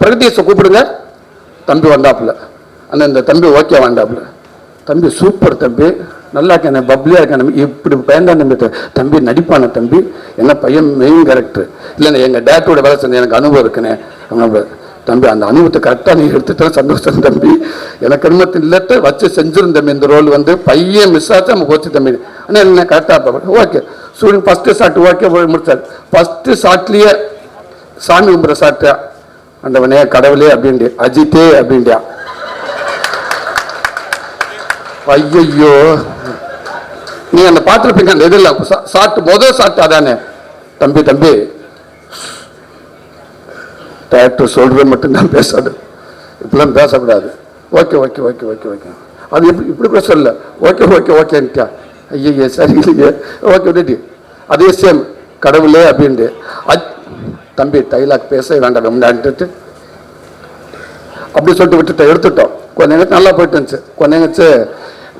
பிரகதீஷை கூப்பிடுங்க. தம்பி வந்தாப்புல. அண்ணன் இந்த தம்பி ஓகே வந்தாப்புல. தம்பி சூப்பர் தம்பி. நல்லா இருக்கேன் பப்ளியாக இருக்கேன் தம்பி. இப்படி பயந்தான் தம்பி தம்பி நடிப்பான தம்பி. என்ன பையன் மெயின் கேரக்டர் இல்லைண்ணே எங்கள் டேட்டோட வேலை செஞ்ச எனக்கு அனுபவம் இருக்குண்ணே. அவங்க தம்பி அந்த அனுபவத்தை கரெக்டாக நீ எடுத்துட்டா சந்தோஷம் தம்பி. எனக்கு அனுமதி இல்லட்டு வச்சு செஞ்சிரும் தம்பி இந்த ரோல் வந்து. பையன் மிஸ் ஆச்சு நம்ம போச்சு தம்பி. ஆனால் என்ன கரெக்டாக okay. Suriyan first shot okay முடிச்சார். First ஷாட்லேயே சாமி கும்பிட்ற சாப்பிட்டா அண்டவனே கடவுளே அப்படின்ட்டு அஜித்தே அப்படின்ட்டியா ஐயையோ. நீ அந்த பார்த்துருப்பீங்க அந்த இதில் சாட்டு முதல் சாட்டு அதானே தம்பி தம்பி. டேரக்டர் சொல்கிறது மட்டும்தான் பேசாது இப்படிலாம் பேசக்கூடாது. Okay okay okay okay okay அது இப்படி இப்படி கூட சொல்லல. ஓகே ஓகே ஓகேன்ட்டா ஐயய்யா சரி இல்லையே ஓகே விட்டுட்டு அதே சேம் கடவுளே அப்படின்ட்டு தம்பி டைலாக் பேச வேண்டாம் வேண்டான்ட்டு அப்படி சொல்லிட்டு விட்டுட்டோம் எடுத்துட்டோம். கொஞ்ச நேரத்து நல்லா போயிட்டு இருந்துச்சு. கொஞ்ச நேரத்து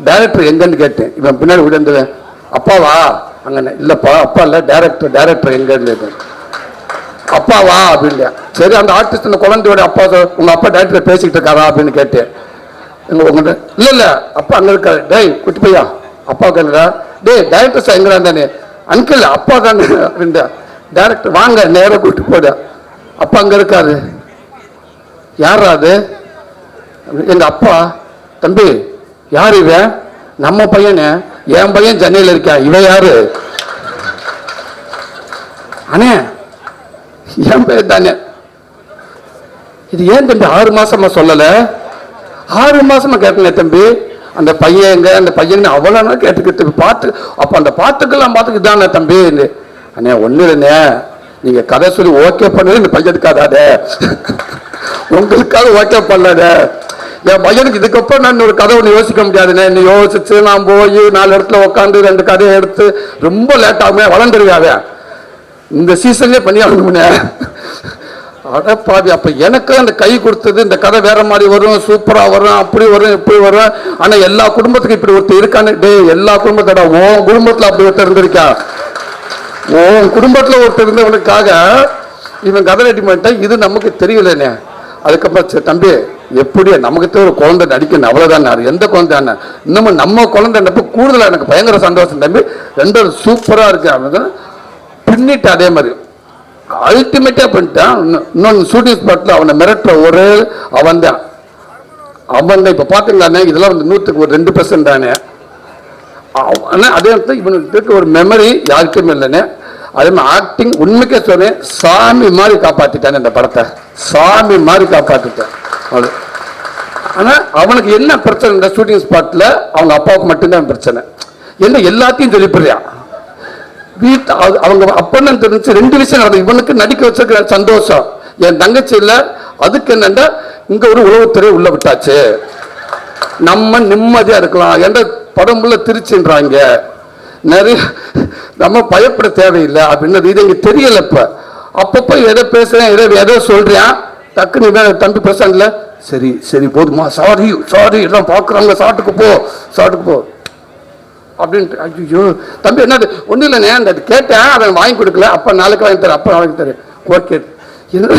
டேரக்டர் எங்கன்னு கேட்டேன். இவன் பின்னாடி விட அப்பாவா? அங்கே இல்லைப்பா அப்பா இல்லை டேரக்டர் டேரக்டர் எங்கன்னு கேட்டேன். அப்பாவா? அப்படின்ட்டு சரி அந்த ஆர்டிஸ்ட் அந்த குழந்தையோட அப்பா உங்கள் அப்பா டேரக்டர் பேசிக்கிட்டு இருக்காரா? அப்படின்னு கேட்டேன். எங்கள் உங்கள்கிட்ட இல்ல இல்ல அப்பா அங்க இருக்காரு. டேய் குட்டி பையா அப்பா கேளுடா டேய் டேரக்டர் சார் எங்கடா தானே அங்கிள் அப்பா தானே அப்படின்ட்டு டேரக்டர் வாங்க நேரம் கூட்டு போட. அப்பா அங்க இருக்காரு. யார் அது? எங்க அப்பா. தம்பி யார் இவன் நம்ம பையனே. என் பையன் சென்னையில் இருக்கான் இவன் யாரு? அண்ணே என் பேர் தானே. இது ஏன் தம்பி ஆறு மாசமா சொல்லல? ஆறு மாசமா கேட்டனே தம்பி. அந்த பையன் எங்க? அந்த பையன் அவ்வளோ கேட்டுக்கிட்டு பார்த்து அப்போ அந்த பாத்துக்கெல்லாம் பார்த்துக்கிட்டு தானே தம்பி. அண்ணே ஒன்று இல்லைண்ணே. நீங்க கதை சொல்லி ஓகே பண்ணது இந்த பையனுக்காதாத உங்களுக்காக ஓகே பண்ணாத என் பையனுக்கு இதுக்கப்புறம் நான் ஒரு கதை ஒன்று யோசிக்க முடியாதுண்ணே. நீ யோசிச்சு நான் போய் நாலு இடத்துல உட்காந்து ரெண்டு கதையை எடுத்து ரொம்ப லேட் ஆகுமே வளர்ந்துருவாவே இந்த சீசன்லேயே பண்ணி ஆகணும்னே அட பாவி அப்போ எனக்கு அந்த கை கொடுத்தது இந்த கதை வேற மாதிரி வரும் சூப்பரா வரும் அப்படி வரும் இப்படி வரும். ஆனா எல்லா குடும்பத்துக்கும் இப்படி ஒருத்தர் இருக்கான்னு டேய் எல்லா குடும்பத்தோட உன் குடும்பத்துல அப்படி ஒருத்தர் இருந்திருக்கா உன் குடும்பத்தில் ஒருத்தர் இருந்தவனுக்காக இவன் கதை ரெடி இது நமக்கு தெரியலண்ணே அதுக்கப்புறம் சரி, தம்பி எப்படி நமக்கு ஒரு குழந்தை நடிக்கணும் அவ்வளவுதானே அது எந்த குழந்தை இன்னமும் நம்ம குழந்தை நடிப்பு கூடுதலாக எனக்கு பயங்கர சந்தோஷம் தம்பி. ரெண்டும் சூப்பராக இருக்கு அவன் பின்னிட்டு அதே மாதிரி அல்டிமேட்டாக பண்ணிட்டான். இன்னும் இன்னொன்று ஷூட்டிங் ஸ்பாட்டில் அவனை மிரட்டுற ஒரு அவன் தான் அவன் தான் இப்போ பார்த்தீங்களாண்ணே இதெல்லாம் வந்து நூற்றுக்கு ஒரு ரெண்டு பர்சன்ட் தானே. ஆனால் அதே நேரத்தில் இவனுக்கு இருக்க ஒரு மெமரி யாருக்கும் இல்லைன்னு. அதே மாதிரி ஆக்டிங் உண்மைக்கே சொன்னேன் சாமி மாதிரி காப்பாற்றிட்டான் இந்த படத்தை. சாமி மாதிரி காப்பாற்றிட்டேன் அது. ஆனால் அவனுக்கு என்ன பிரச்சனை இந்த ஷூட்டிங் ஸ்பாட்டில் அவங்க அப்பாவுக்கு மட்டும்தான் பிரச்சனை. என்ன எல்லாத்தையும் சொல்லிப்படுறியா வீட்டு அது- அவங்க அப்பன்னு தெரிஞ்சு ரெண்டு விஷயம் நடந்தது. இவனுக்கு நடிக்க வச்சிருக்கிற சந்தோஷம் என் தங்கச்சி இல்லை அதுக்கு என்னென்னா இங்கே ஒரு உளவுத்துறை உள்ள விட்டாச்சு. நம்ம நிம்மதியாக இருக்கலாம். என்ற படம்புள்ள திருச்சின்றாங்க. நிறைய நம்ம பயப்பட தேவையில்லை அப்படின்னு இது இங்க தெரியல இப்போ. அப்பப்போ எதை பேசுறேன் எதை எதை சொல்றேன்? டக்குன்னு தம்பி பேசுறாங்கல்ல சரி சரி போதுமா சாரி சாரி எல்லாம் பார்க்குறாங்க சாட்டுக்கு போ சாட்டுக்கு போ. அப்படின்ட்டு ஐயோ தம்பி என்னது ஒன்றும் இல்லைண்ணே அந்த கேட்டேன் அவன் வாங்கி கொடுக்கல அப்பா நாளைக்கு வாங்கி தரேன் அப்போ வாங்கி தரேன். ஓகே. என்ன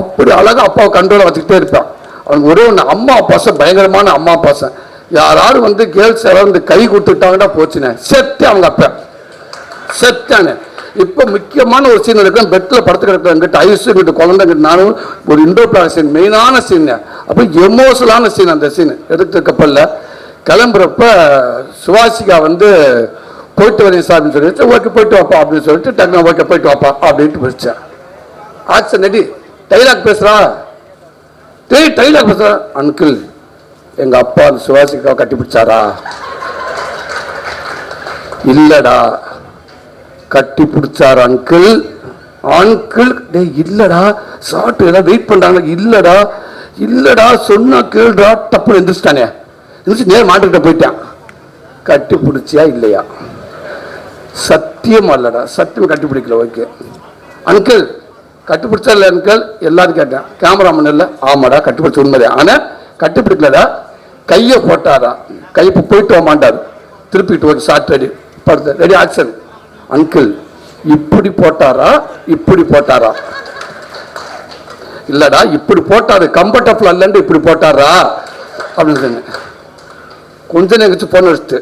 அப்படி அழகா அப்பாவை கண்ட்ரோல வச்சுக்கிட்டே இருப்பான். அவனுக்கு ஒரே ஒன்று அம்மா பாசம் பயங்கரமான அம்மா பாசம் யாராவது வந்து கேர்ள்ஸ் யாராவது வந்து கை கொடுத்துட்டாங்கன்னா போச்சுண்ணே செத்து அவங்க அப்ப. செத்தானே. இப்போ முக்கியமான ஒரு சீன் இருக்கு. பெட்டில் படுத்து கிடக்கிறங்கிட்ட ஐசு கிட்ட குழந்தைங்கிட்ட நானும் ஒரு இண்டோ பிளாக் சீன் மெயினான சீன் அப்போ எமோஷனலான சீன் அந்த சீன் எடுத்த கப்பலில் கிளம்புறப்ப சுவாசிகா வந்து போயிட்டு வரேன் சார் அப்படின்னு சொல்லிட்டு ஓகே போயிட்டு வாப்பா அப்படின்னு சொல்லிட்டு டக்குனு ஓகே போயிட்டு வாப்பா அப்படின்ட்டு பிடிச்சேன் ஆக்சன் நடி டைலாக் பேசுறா. டேய் டைலாக் பேசுறா. அன்கிள் எங்க அப்பா அந்த சுவாசிக்காவை கட்டிப்பிடிச்சாரா? இல்லடா. கட்டி பிடிச்சார் அங்கிள் அங்கிள் டேய் இல்லடா. சாப்பிட்டு ஏதாவது வெயிட் பண்றாங்க. இல்லடா. இல்லடா சொன்னா கேள்றா டப்புன்னு எந்திரிச்சிட்டானே. எந்திரிச்சு நேரம் மாட்டுக்கிட்ட போயிட்டான். கட்டி பிடிச்சியா இல்லையா? சத்தியம் அல்லடா சத்தியம் கட்டி பிடிக்கல ஓகே அங்கிள் கட்டி பிடிச்சா இல்லை அங்கிள் எல்லாரும் கேட்டேன். கேமராமேன் இல்லை. ஆமாடா கட்டி பிடிச்ச உண்மைதான். ஆனால் கட்டுப்பிடிக்கலடா கையை போட்டாரா கை இப்போ போயிட்டு வர திருப்பிட்டு ஒரு ஷார்ட் ரெடி படுத்து ரெடி ஆக்ஷன் அங்கிள் இப்படி போட்டாரா? இப்படி போட்டாரா? இல்லடா இப்படி போட்டாரு. கம்ஃபர்டபுள் அல்லன்ட்டு இப்படி போட்டாரா? அப்படின்னு சொன்னேன். கொஞ்ச நேரம் கழிச்சு போன் அடிச்சுட்டு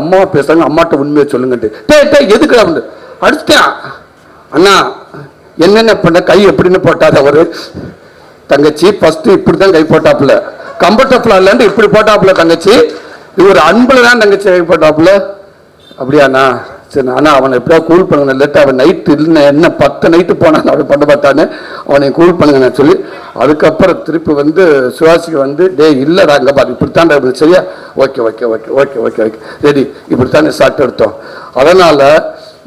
அம்மா பேசுறாங்க. அம்மாட்ட உண்மையை சொல்லுங்கட்டு டே டே எதுக்கு அப்படின்னு அடிச்சிட்டேன். அண்ணா என்னென்ன பண்ண? கை எப்படின்னு போட்டாரு அவரு. தங்கச்சி ஃபர்ஸ்ட் இப்படி தான் கை போட்டாப்புல. கம்ஃபர்டபுள் இல்லைன்னு இப்படி போட்டாப்புல தங்கச்சி. இவர் அன்புல தான் தங்கச்சி கை போட்டாப்புல. அப்படியாண்ணா? சரி ஆனால் அவனை எப்படியா கூல் பண்ணுங்க இல்லாட்டி அவன் நைட்டு இல்லை என்ன பத்து நைட்டு போனான் அவன் பண்ண பார்த்தான்னு அவனை கூல் பண்ணுங்கன்னு சொல்லி அதுக்கப்புறம் திருப்பி வந்து சுவாசிக்கு வந்து டேய் இல்லைடா அங்கே பாரு இப்படித்தான் இருந்தது சரியா? Okay okay okay okay okay okay சரி இப்படித்தான் ஷார்ட் எடுத்தோம். அதனால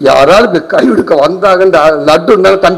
யாராவது இப்படி கை எடுக்க வந்தாங்கன்னு லட்டு இருந்தாலும் தம்பி